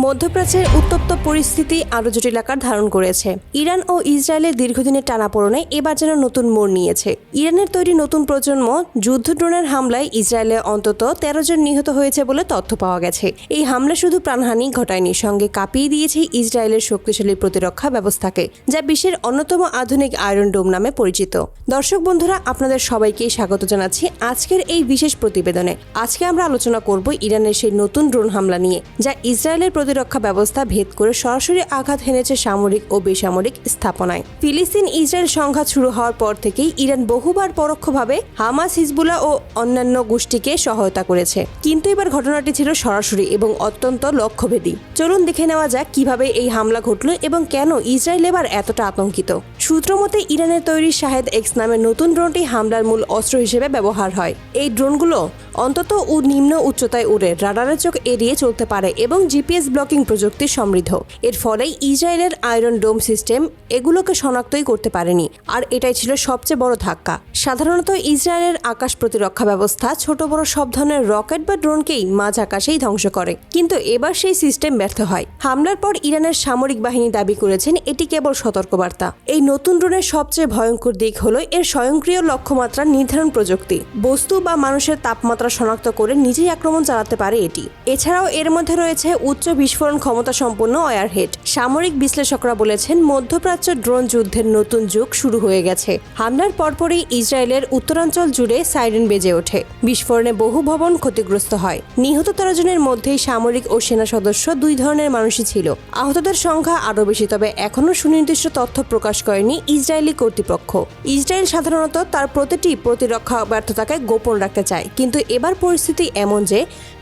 মধ্যপ্রাচ্যের উত্তপ্ত পরিস্থিতি আরও জটিল আকার ধারণ করেছে। ইরান ও ইসরায়েলের দীর্ঘদিনের টানাপোড়েনে এবার যেন নতুন মোড় নিয়েছে। ইরানের তৈরি নতুন প্রজন্ম যুদ্ধ ড্রোনের হামলায় ইসরায়েলে অন্তত তেরো জন নিহত হয়েছে বলে তথ্য পাওয়া গেছে। এই হামলা শুধু প্রাণহানি ঘটায়নি, সঙ্গে কাঁপিয়ে দিয়েছে ইসরায়েলের শক্তিশালী প্রতিরক্ষা ব্যবস্থাকে, যা বিশ্বের অন্যতম আধুনিক আয়রন ডোম নামে পরিচিত। দর্শক বন্ধুরা, আপনাদের সবাইকে স্বাগত জানাচ্ছি আজকের এই বিশেষ প্রতিবেদনে। আজকে আমরা আলোচনা করব ইরানের সেই নতুন ড্রোন হামলা নিয়ে, যা ইসরায়েলের প্রতিরক্ষা ব্যবস্থা ভেদ করে সরাসরি আঘাত হেনেছে সামরিক ও বেসামরিক স্থাপনায়। ফিলিস্তিন ইসরায়েল সংঘাত শুরু হওয়ার পর থেকেই ইরান বহুবার পরোক্ষভাবে হামাস, হিজবুল্লাহ ও অন্যান্য গোষ্ঠীকে সহায়তা করেছে। কিন্তু এবার ঘটনাটি ছিল সরাসরি এবং অত্যন্ত লক্ষ্যভেদী। চলুন দেখে নেওয়া যাক কীভাবে এই হামলা ঘটল এবং কেন ইসরায়েল এবার এতটা আতঙ্কিত। সূত্রমতে ইরানের তৈরি শাহেদ এক্স নামের নতুন ড্রোনটি হামলার মূল অস্ত্র হিসেবে ব্যবহার হয়। এই ড্রোনগুলো অন্তত ও নিম্ন উচ্চতায় উড়ে, রাডারের চোখ এড়িয়ে চলতে পারে এবং জিপিএস ব্লকিং প্রযুক্তি সমৃদ্ধ। এর ফলে ইসরায়েলের আয়রন ডোম সিস্টেম এগুলোকে শনাক্তই করতে পারেনি। আর এটাই ছিল সবচেয়ে বড় ধাক্কা। সাধারণত ইসরায়েলের আকাশ প্রতিরক্ষা ব্যবস্থা ছোট বড় সব ধরনের রকেট বা ড্রোনকেই মাঝ আকাশেই ধ্বংস করে। কিন্তু এবার সেই সিস্টেম ব্যর্থ হয়। হামলার পর ইরানের সামরিক বাহিনী দাবি করেছেন, এটি কেবল সতর্কবার্তা। এই নতুন ড্রোনের সবচেয়ে ভয়ঙ্কর দিক হলো এর স্বয়ংক্রিয় লক্ষ্যমাত্রা নির্ধারণ প্রযুক্তি। বস্তু বা মানুষের তাপমাত্রা শনাক্ত করে নিজেই আক্রমণ চালাতে পারে এটি। এছাড়াও এর মধ্যে রয়েছে উচ্চ বিস্ফোরণ ক্ষমতা সম্পন্ন ওয়ারহেড সামরিক বিশ্লেষকরা বলেছেন, মধ্যপ্রাচ্য ড্রোন যুদ্ধের নতুন যুগ শুরু হয়ে গেছে। হামলার পরপরই ইসরায়েলের উত্তরাঞ্চল জুড়ে সাইরেন বেজে ওঠে। বিস্ফোরণে বহু ভবন ক্ষতিগ্রস্ত হয়। নিহত তেরো জনের মধ্যেই সামরিক ও সেনা সদস্য দুই ধরনের মানুষই ছিল। আহতদের সংখ্যা আরও বেশি, তবে এখনও সুনির্দিষ্ট তথ্য প্রকাশ করেনি ইসরায়েলি কর্তৃপক্ষ। ইসরায়েল সাধারণত তার প্রতিটি প্রতিরক্ষা ব্যর্থতাকে গোপন রাখতে চায়, কিন্তু এবার পরিস্থিতি এমন যে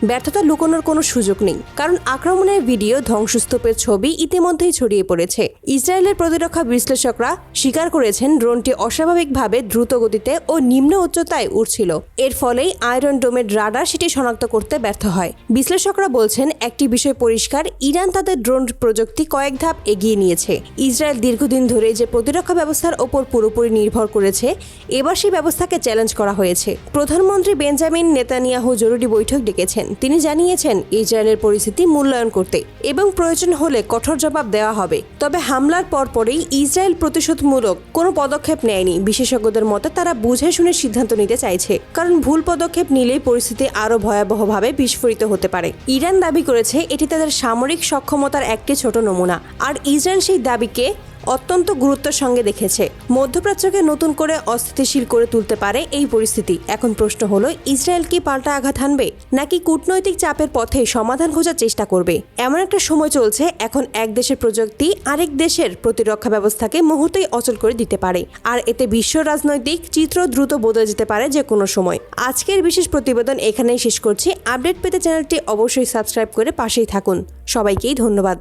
ব্যর্থতা লুকানোর কোনো সুযোগ নেই। কারণ আক্রমণের ভিডিও, ধ্বংসস্তূপের ছবি ইতিমধ্যেই ছড়িয়ে পড়েছে। ইসরায়েলের প্রতিরক্ষা বিশ্লেষকরা স্বীকার করেছেন, ড্রোনটি অস্বাভাবিকভাবে দ্রুত গতিতে ও নিম্ন উচ্চতায় উড়ছিল। এর ফলেই আয়রন ডোমের রাডার সেটি শনাক্ত করতে ব্যর্থ হয়। বিশ্লেষকরা বলছেন, একটি বিষয় পরিষ্কার, ইরান তাদের ড্রোন প্রযুক্তি কয়েক ধাপ এগিয়ে নিয়েছে। ইসরায়েল দীর্ঘদিন ধরে যে প্রতিরক্ষা ব্যবস্থার ওপর পুরোপুরি নির্ভর করেছে, এবার সেই ব্যবস্থাকে চ্যালেঞ্জ করা হয়েছে। প্রধানমন্ত্রী বেঞ্জামিন নেতানিয়াহু জরুরি বৈঠক ডেকেছেন। তিনি জানিয়েছেন, ইসরায়েলের পরিস্থিতি মূল্যায়ন করতে। এবং প্রয়োজন হলে কঠোর জবাব দেওয়া হবে। তবে হামলার পরপরই ইসরায়েল প্রতিশোধমূলক কোনো পদক্ষেপ নেয়নি। বিশেষজ্ঞদের মতে তারা বুঝে শুনে সিদ্ধান্ত নিতে চাইছে। কারণ ভুল পদক্ষেপ নিলেই পরিস্থিতি আরও ভয়াবহভাবে বিস্ফোরিত হতে পারে। ইরান দাবি করেছে, এটি তাদের সামরিক সক্ষমতার একটি ছোট নমুনা। আর ইসরায়েল সেই দাবিকে অত্যন্ত গুরুত্বের সঙ্গে দেখেছে। মধ্যপ্রাচ্যকে নতুন করে অস্থিতিশীল করে তুলতে পারে এই পরিস্থিতি। এখন প্রশ্ন হলো, ইসরায়েল কি পাল্টা আঘাত হানবে? নাকি কূটনৈতিক চাপের পথে সমাধান খোঁজার চেষ্টা করবে? এমন একটা সময় চলছে, এখন এক দেশের প্রযুক্তি আরেক দেশের প্রতিরক্ষা ব্যবস্থাকে মুহূর্তেই অচল করে দিতে পারে। আর এতে বিশ্ব রাজনৈতিক চিত্র দ্রুত বদলে যেতে পারে যে কোনো সময়। আজকের বিশেষ প্রতিবেদন এখানেই শেষ করছি। আপডেট পেতে চ্যানেলটি অবশ্যই সাবস্ক্রাইব করে পাশেই থাকুন। সবাইকেই ধন্যবাদ।